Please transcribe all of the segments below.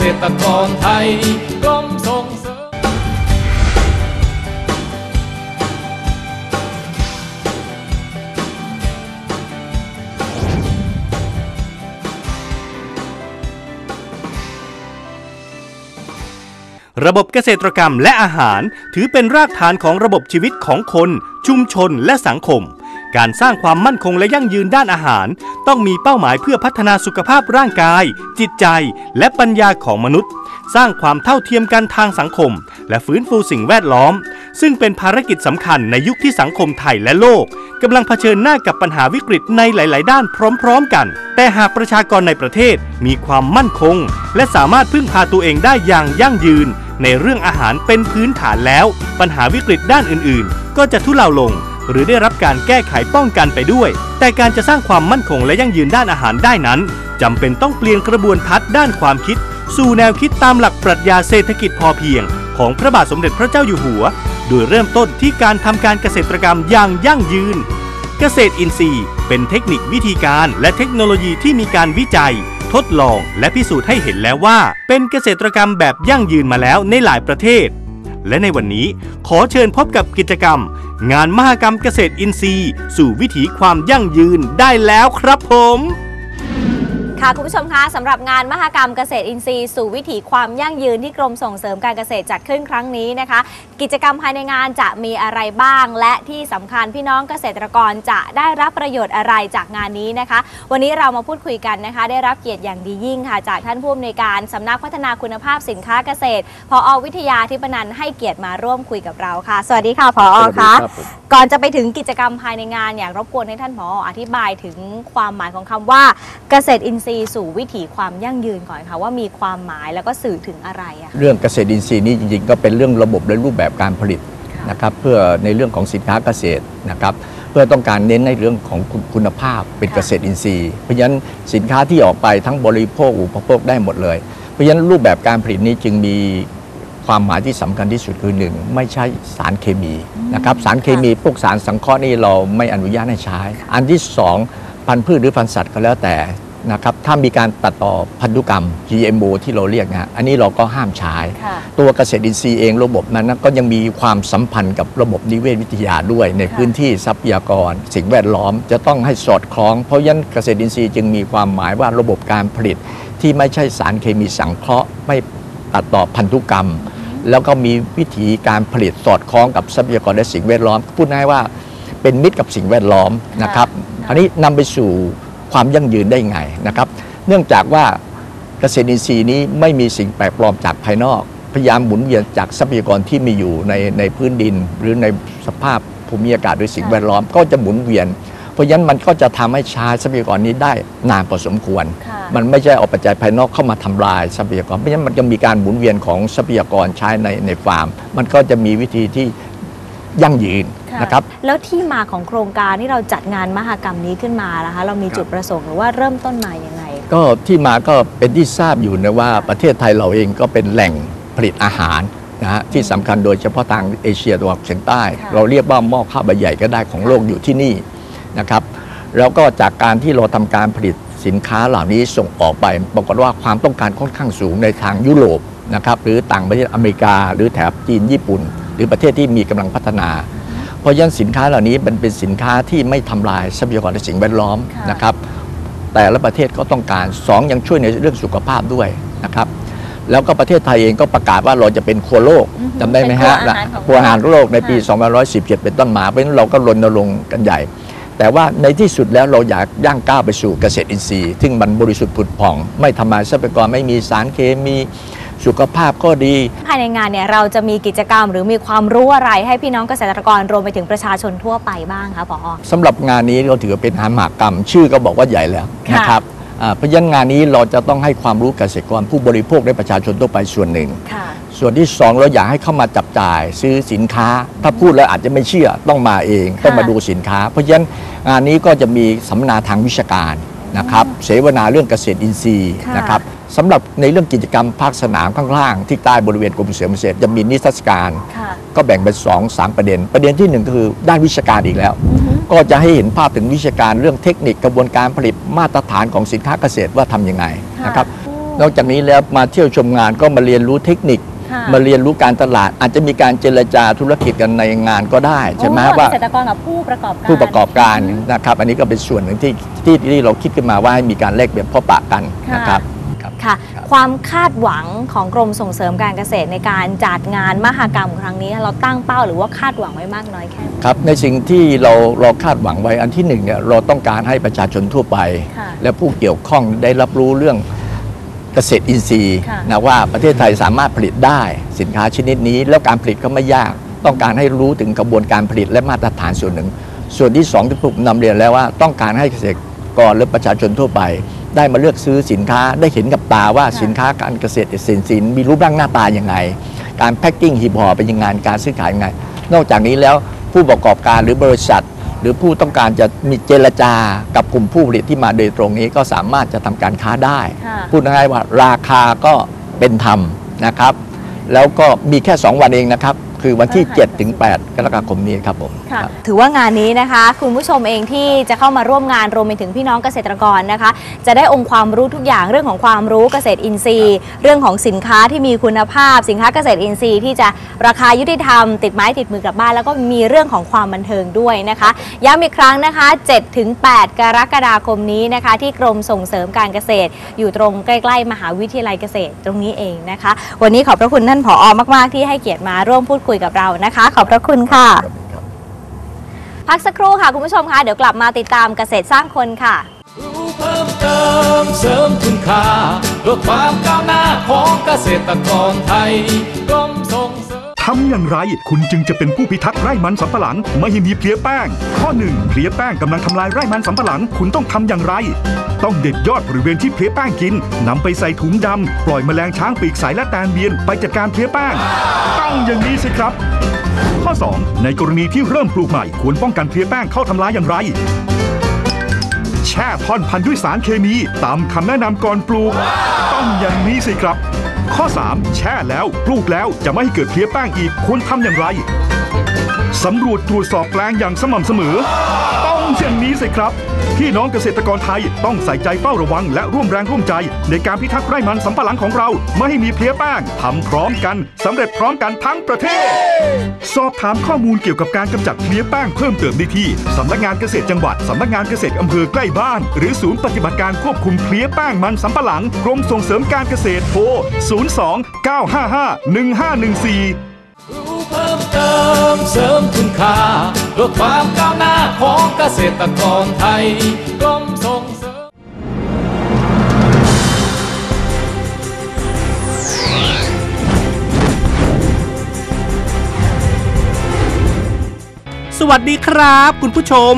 ษตรกรไทยกรมส่งเสริมระบบเกษตรกรรมและอาหารถือเป็นรากฐานของระบบชีวิตของคน ชุมชนและสังคม การสร้างความมั่นคงและยั่งยืนด้านอาหาร ต้องมีเป้าหมายเพื่อพัฒนาสุขภาพร่างกาย จิตใจ และปัญญาของมนุษย์ สร้างความเท่าเทียมกันทางสังคม และฟื้นฟูสิ่งแวดล้อม ซึ่งเป็นภารกิจสำคัญในยุคที่สังคมไทยและโลกกำลังเผชิญหน้ากับปัญหาวิกฤตในหลาย ๆ ด้านพร้อม ๆ กัน แต่หากประชากรในประเทศมีความมั่นคง และสามารถพึ่งพาตัวเองได้อย่างยั่งยืน ในเรื่องอาหารเป็นพื้นฐานแล้ว ปัญหาวิกฤตด้านอื่น ๆ ก็จะทุเลาลง หรือได้รับการแก้ไขป้องกันไปด้วย แต่การจะสร้างความมั่นคงและยั่งยืนด้านอาหารได้นั้นจำเป็นต้องเปลี่ยนกระบวนทัศน์ด้านความคิด สู่แนวคิดตามหลักปรัชญาเศรษฐกิจพอเพียง ของพระบาทสมเด็จพระเจ้าอยู่หัว โดยเริ่มต้นที่การทำการเกษตรกรรมอย่างยั่งยืน เกษตรอินทรีย์ เป็นเทคนิควิธีการและเทคโนโลยีที่มีการวิจัย ทดลองและพิสูจน์ให้เห็นแล้วว่า เป็นเกษตรกรรมแบบยั่งยืนมาแล้วในหลายประเทศ และในวันนี้ขอเชิญพบกับกิจกรรม งานมหกรรมเกษตรอินทรีย์ สู่วิถีความยั่งยืนได้แล้วครับผม ค่ะ คุณผู้ชมคะสำหรับงานมหกรรมเกษตรอินทรีย์สู่วิถีความยั่งยืนที่กรมส่งเสริมการเกษตรจัดขึ้นครั้งนี้นะคะ กิจกรรมภายในงานจะมีอะไรบ้าง และที่สำคัญพี่น้องเกษตรกรจะได้รับประโยชน์อะไรจากงานนี้นะคะ วันนี้เรามาพูดคุยกันนะคะ ได้รับเกียรติอย่างดียิ่งค่ะ จากท่านผู้อำนวยการสำนักพัฒนาคุณภาพสินค้าเกษตรพออวิทยาธิปนันให้เกียรติมาร่วมคุยกับเราค่ะ สวัสดีค่ะพออคะก่อนจะไปถึงกิจกรรมภายในงานอยากรบกวนให้ท่านผออธิบายถึงความหมายของคำว่าเกษตรอินทรีย์สู่วิถีความยั่งยืนก่อนค่ะว่ามีความหมายแล้วก็สื่อถึงอะไรอะเรื่องเกษตรอินทรีย์นี่จริงๆ ก็เป็นเรื่องระบบและรูปแบบการผลิตนะครับเพื่อในเรื่องของสินค้าเกษตรนะครับเพื่อต้องการเน้นในเรื่องของคุณคุณภาพเป็นเกษตรอินทรีย์ เพราะฉะนั้นสินค้าที่ออกไปทั้งบริโภคอุปโภคได้หมดเลย เพราะฉะนั้นรูปแบบการผลิตนี้จึงมี ความหมายที่สำคัญที่สุดคือหนึ่งไม่ใช่สารเคมีนะครับสารเคมีพวกสารสังเคราะห์นี่เราไม่อนุญาตให้ใช้ อันที่สองพันธุ์พืชหรือพันธุ์สัตว์ก็แล้วแต่นะครับถ้ามีการตัดต่อพันธุกรรม GMO ที่เราเรียกนะฮะอันนี้เราก็ห้ามใช้ค่ะตัวเกษตรอินทรีย์เองระบบนั้นนะก็ยังมีความสัมพันธ์กับระบบนิเวศวิทยาด้วย ในค่ะพื้นที่ทรัพยากร สิ่งแวดล้อมจะต้องให้สอดคล้อง เพราะฉะนั้นเกษตรอินทรีย์จึงมีความหมายว่าระบบการผลิตที่ไม่ใช่สารเคมีสังเคราะห์ ไม่ตัดต่อพันธุกรรม แล้วก็มีวิธีการผลิตสอดคล้องกับทรัพยากรและสิ่งแวดล้อม พูดง่ายๆว่าเป็นมิตรกับสิ่งแวดล้อมนะครับอันนี้นำไปสู่ความยั่งยืนได้ไงนะครับ เนื่องจากว่าเกษตรอินทรีย์นี้ไม่มีสิ่งแปลกปลอมจากภายนอก พยายามหมุนเวียนจากทรัพยากรที่มีอยู่ในในพื้นดิน หรือในสภาพภูมิอากาศโดยสิ่งแวดล้อมก็จะหมุนเวียน เพราะฉะนั้นมันก็จะทำให้ใช้ทรัพยากรนี้ได้นานพอสมควรค่ะ มันไม่ใช่เอาปัจจัยภายนอกเข้ามาทำลายทรัพยากร เพราะฉะนั้นมันจะมีการหมุนเวียนของทรัพยากรใช้ในในฟาร์ม มันก็จะมีวิธีที่ยั่งยืนนะครับแล้วที่มาของโครงการที่เราจัดงานมหกรรมนี้ขึ้นมานะคะเรามีจุดประสงค์หรือว่าเริ่มต้นมาอย่างไงก็ที่มาก็เป็นที่ทราบอยู่นะว่าประเทศไทยเราเองก็เป็นแหล่งผลิตอาหารนะฮะที่สำคัญโดยเฉพาะทางเอเชียตะวันออกเฉียงใต้ค่ะเราเรียกว่าหม้อข้าวใบใหญ่ก็ได้ของโลกอยู่ที่นี่นะครับแล้วก็จากการที่เราทำการผลิต สินค้าเหล่านี้ส่งออกไปปรากฏว่าความต้องการค่อนข้างสูงในทางยุโรปนะครับหรือต่างประเทศอเมริกา หรือแถบจีนญี่ปุ่น หรือประเทศที่มีกำลังพัฒนา เพราะฉะนั้นสินค้าเหล่านี้มันเป็นสินค้าที่ไม่ทำลายทรัพยากรและสิ่งแวดล้อมค่ะนะครับแต่ละประเทศก็ต้องการสองยังช่วยในเรื่องสุขภาพด้วยนะครับแล้วก็ประเทศไทยเองก็ประกาศว่าเราจะเป็นครัวโลกอือฮึจำได้ไหมเป็นครัวฮะอาหารของครัวอาหารโลกในปีค่ะ2517 เป็นต้นมาเพราะฉะนั้นเราก็รณรงค์กันใหญ่ แต่ว่าในที่สุดแล้วเราอยากย่างก้าวไปสู่เกษตรอินทรีย์ซึ่งมันบริสุทธิ์ผุดผ่อง ไม่ทำลายทรัพยากรไม่มีสารเคมีสุขภาพก็ดี ภายในงานเนี่ยเราจะมีกิจกรรมหรือมีความรู้อะไรให้พี่น้องเกษตรกรรวมไปถึงประชาชนทั่วไปบ้างคะผอสำหรับงานนี้เราถือว่าเป็นหามหากรรม ชื่อก็บอกว่าใหญ่แล้วค่ะนะครับอ่า เพราะฉะนั้นงานนี้เราจะต้องให้ความรู้เกษตรกรผู้บริโภคและประชาชนทั่วไปส่วนหนึ่งค่ะส่วนที่สองเราอยากให้เข้ามาจับจ่ายซื้อสินค้า ถ้าพูดแล้วอาจจะไม่เชื่อต้องมาเองต้องมาดูสินค้า เพราะฉะนั้นงานนี้ก็จะมีสัมมนาทางวิชาการนะครับเสวนาเรื่องเกษตรอินทรีย์ค่ะนะครับสำหรับในเรื่องกิจกรรมภาคสนามข้างล่าง ที่ใต้บริเวณกรมเกษตรเกษตรจะมีนิทรรศการค่ะก็แบ่งเป็นสองสามประเด็น ประเด็นที่หนึ่งก็คือด้านวิชาการอีกแล้ว ก็จะให้เห็นภาพถึงวิชาการเรื่องเทคนิคกระบวนการผลิตมาตรฐานของสินค้าเกษตรว่าทำยังไงนะครับ นอกจากนี้แล้วมาเที่ยวชมงานก็มาเรียนรู้เทคนิคค่ะมาเรียนรู้การตลาด อาจจะมีการเจรจาธุรกิจกันในงานก็ได้ใช่ไหมโอ้ว่าเกษตรกรกับผู้ประกอบการผู้ประกอบการนะครับ อันนี้ก็เป็นส่วนหนึ่งที่ที่ที่เราคิดขึ้นมาว่าให้มีการแลกเปลี่ยนพ่อปะกันนะครับครับค่ะ ครับความคาดหวังของกรมส่งเสริมการเกษตรในการจัดงานมหกรรมครั้งนี้ เราตั้งเป้าหรือว่าคาดหวังไว้มากน้อยแค่ไหนครับในสิ่งที่เราเราคาดหวังไว้อันที่หนึ่งเนี่ยเราต้องการให้ประชาชนทั่วไปค่ะและผู้เกี่ยวข้องได้รับรู้เรื่องเกษตรอินทรีย์ค่ะนะว่าประเทศไทยสามารถผลิตได้สินค้าชนิดนี้ แล้วการผลิตก็ไม่ยาก ต้องการให้รู้ถึงกระบวนการผลิตและมาตรฐานส่วนหนึ่ง ส่วนที่สองที่ผมนำเรียนแล้วว่าต้องการให้เกษตรกรและประชาชนทั่วไป ได้มาเลือกซื้อสินค้าได้เห็นกับตาว่าค่ะสินค้าการเกษตรสินสินมีรูปร่างหน้าตาอย่างไง การแพ็กกิ้งหีบห่อเป็นยังไงการซื้อขายยังไง นอกจากนี้แล้วผู้ประกอบการหรือบริษัท หรือผู้ต้องการจะมีเจรจากับกลุ่มผู้ผลิตที่มาโดยตรงนี้ก็สามารถจะทำการค้าได้ค่ะพูดง่ายๆว่าราคาก็เป็นธรรมนะครับ แล้วก็มีแค่ 2 วันเองนะครับ คือวันที่ค่ะ7ถึง 8 กรกฎาคมนี้ครับผมค่ะครับ ถือว่างานนี้นะคะ คุณผู้ชมเองที่จะเข้ามาร่วมงานรวมไปถึงพี่น้องเกษตรกรนะคะ จะได้องค์ความรู้ทุกอย่างเรื่องของความรู้เกษตรอินทรีย์ เรื่องของสินค้าที่มีคุณภาพ สินค้าเกษตรอินทรีย์ที่จะราคายุติธรรม ติดไม้ติดมือกลับบ้าน แล้วก็มีเรื่องของความบันเทิงด้วยนะคะย้ำอีกครั้งนะคะ7ถึง8กรกฎาคมนี้นะคะ ที่กรมส่งเสริมการเกษตร อยู่ตรงใกล้ๆ มหาวิทยาลัยเกษตรตรงนี้เองนะคะ วันนี้ขอบพระคุณท่านผอมาก ๆ ที่ให้เกียรติมาร่วมพูดคุยกับเรานะคะ ขอบพระคุณค่ะพักสักครู่ค่ะคุณผู้ชมคะเดี๋ยวกลับมาติดตามเกษตรสร้างคนค่ะรู้เพิ่มเติมเสริมคุณค่าเพื่อความก้าวหน้าของเกษตรกรไทยกรมส่งเสริม ทำอย่างไร คุณจึงจะเป็นผู้พิทักษ์ไร่มันสำปะหลัง ไม่ให้มีเพลี้ยแป้ง ข้อ 1 เพลี้ยแป้งกำลังทำลายไร่มันสำปะหลัง คุณต้องทำอย่างไร ต้องเด็ดยอดบริเวณที่เพลี้ยแป้งกินนำไปใส่ถุงดำปล่อยแมลงช้างปีกสายและแตนเบียนไปจัดการเพลี้ยแป้งต้องอย่างนี้สิครับ ข้อ 2 ในกรณีที่เริ่มปลูกใหม่ ควรป้องกันเพลี้ยแป้งเข้าทำลายอย่างไรแช่ท่อนพันด้วยสารเคมีตามคำแนะนำก่อนปลูก ต้องอย่างนี้สิครับ ข้อ 3 แช่แล้วปลูกแล้วจะไม่ให้เกิดเพลี้ยแป้งอีกควรทำอย่างไรสำรวจตรวจสอบแปลงอย่างสม่ำเสมอ ต้องอย่างนี้สิครับ พี่น้องเกษตรกรไทยต้องใส่ใจเฝ้าระวัง และร่วมแรงร่วมใจ ในการพิทักษ์ไร่มันสำปะหลังของเรา ไม่ให้มีเพลี้ยแป้งทำพร้อมกันสำเร็จพร้อมกันทั้งประเทศ สอบถามข้อมูลเกี่ยวกับการกำจัดเพลี้ยแป้งเพิ่มเติมได้ที่สำนักงานเกษตรจังหวัดสำนักงานเกษตรอำเภอใกล้บ้าน หรือศูนย์ปฏิบัติการควบคุมเพลี้ยแป้งมันสำปะหลังกรมส่งเสริมการเกษตรโทร 02 955 1514 พิ่มเติมเสริมคุณค่าเพื่อความก้าวหน้าของเกษตรกรไทยกรมส่งเสริมสวัสดีครับ คุณผู้ชม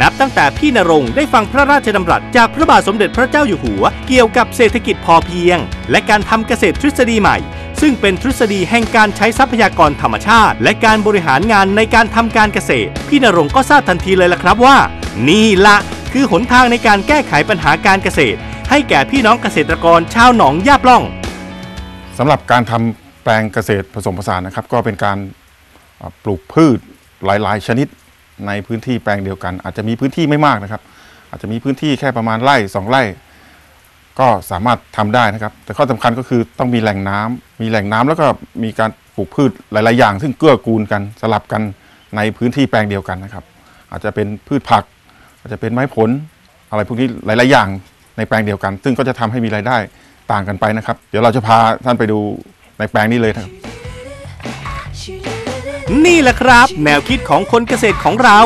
นับตั้งแต่พี่นรงได้ฟังพระราชดำรัสจากพระบาทสมเด็จพระเจ้าอยู่หัว เกี่ยวกับเศรษฐกิจพอเพียง และการทำเกษตรทฤษฎีใหม่ ซึ่งเป็นทฤษฎีแห่งการใช้ทรัพยากรธรรมชาติ และการบริหารงานในการทำการเกษตร พี่นรงก็ทราบทันทีเลยล่ะครับว่า นี่ละคือหนทางในการแก้ไขปัญหาการเกษตร ให้แก่พี่น้องเกษตรกรชาวหนองยาบล่องสำหรับการทำแปลงเกษตรผสมผสานนะครับ ก็เป็นการปลูกพืชหลาย ๆ ชนิดในพื้นที่แปลงเดียวกัน อาจจะมีพื้นที่ไม่มากนะครับ อาจจะมีพื้นที่แค่ประมาณไร่สองไร่ ก็สามารถทำได้นะครับ แต่ข้อสำคัญก็คือต้องมีแหล่งน้ำมีแหล่งน้ำแล้วก็มีการปลูกพืชหลาย ๆ อย่าง ซึ่งเกื้อกูลกันสลับกันในพื้นที่แปลงเดียวกันนะครับ อาจจะเป็นพืชผัก อาจจะเป็นไม้ผล อะไรพวกนี้หลาย ๆ อย่างในแปลงเดียวกัน ซึ่งก็จะทำให้มีรายได้ต่างกันไปนะครับ เดี๋ยวเราจะพาท่านไปดูในแปลงนี้เลยครับนี่แหละครับ แนวคิดของคนเกษตรของเรา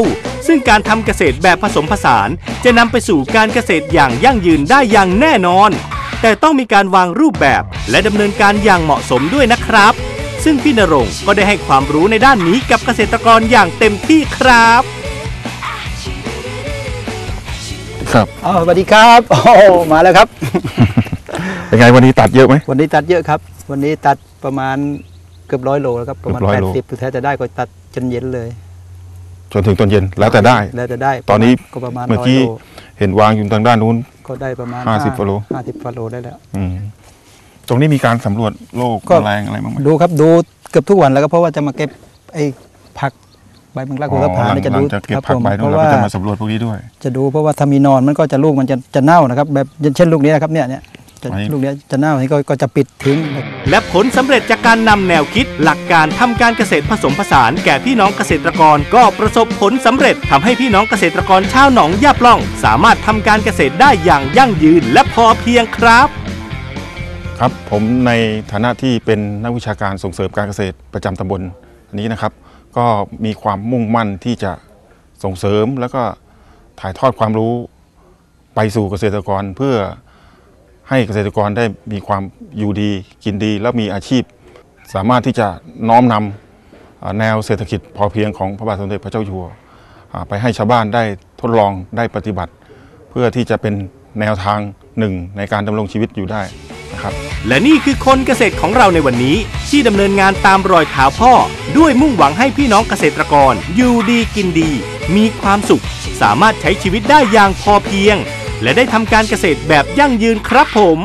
ซึ่งการทำเกษตรแบบผสมผสาน จะนำไปสู่การเกษตรอย่างยั่งยืนได้อย่างแน่นอน แต่ต้องมีการวางรูปแบบ และดำเนินการอย่างเหมาะสมด้วยนะครับ ซึ่งพี่นรงค์ก็ได้ให้ความรู้ในด้านนี้กับเกษตรกรอย่างเต็มที่ครับครับอ๋อสวัสดีครับโอ้โหมาแล้วครับ เป็นไงวันนี้ตัดเยอะไหมวันนี้ตัดเยอะครับ วันนี้ตัดประมาณเกือบร้อยโลแล้วครับประมาณเกือบร้อยแปดโล สิบแท้จะได้ก็ตัดจนเย็นเลย จนถึงตอนเย็นแล้วแต่ได้ แล้วจะได้ตอนนี้ก็ประมาณเมื่อร้อยกี้โลเห็นวางอยู่ทางด้านนู้น ก็ได้ประมาณห้าสิบกว่าโล ห้าสิบกว่าโลได้แล้ว อืมตรงนี้มีการสำรวจโรคก็ แมลงอะไรบ้างไหม ดูครับดูเกือบทุกวันแล้วก็เพราะว่าจะมาเก็บไอ้ผักใบมังลักอ๋หัวกระอผาหลังเนี่ยจะหลัดูงจากเก็บครับผักผมใบเพนู้นราะเราว่าก็จะมาสำรวจพวกนี้ด้วย จะดูเพราะว่าถ้ามีนอนมันก็จะลูกมันจะจะเน่านะครับ แบบอย่างเช่นลูกนี้นะครับเนี่ยเนี่ย จะไหนลูกเนี้ยจะเน่าให้ก็ก็จะปิดทิ้ง และผลสำเร็จจากการนำแนวคิด หลักการทำการเกษตรผสมผสาน แก่พี่น้องเกษตรกร ก็ประสบผลสำเร็จทำให้พี่น้องเกษตรกรชาวหนองยาปล่อง สามารถทำการเกษตรได้อย่างยั่งยืนและพอเพียงครับครับผมในฐานะที่เป็นนักวิชาการส่งเสริมการเกษตรประจำตำบลนี้นะครับ ก็มีความมุ่งมั่นที่จะส่งเสริมแล้วก็ถ่ายทอดความรู้ไปสู่เกษตรกรเพื่อ ให้เกษตรกรได้มีความอยู่ดีกินดี แล้วมีอาชีพ สามารถที่จะน้อมนำแนวเศรษฐกิจพอเพียงของพระบาทสมเด็จพระเจ้าอยู่หัวไปให้ชาวบ้านได้ทดลองได้ปฏิบัติ เพื่อที่จะเป็นแนวทางหนึ่งในการดำรงชีวิตอยู่ได้นะครับและนี่คือคนเกษตรของเราในวันนี้ ที่ดำเนินงานตามรอยเท้าพ่อ ด้วยมุ่งหวังให้พี่น้องเกษตรกร อยู่ดีกินดี มีความสุข สามารถใช้ชีวิตได้อย่างพอเพียง และได้ทำการเกษตรแบบยั่งยืนครับผม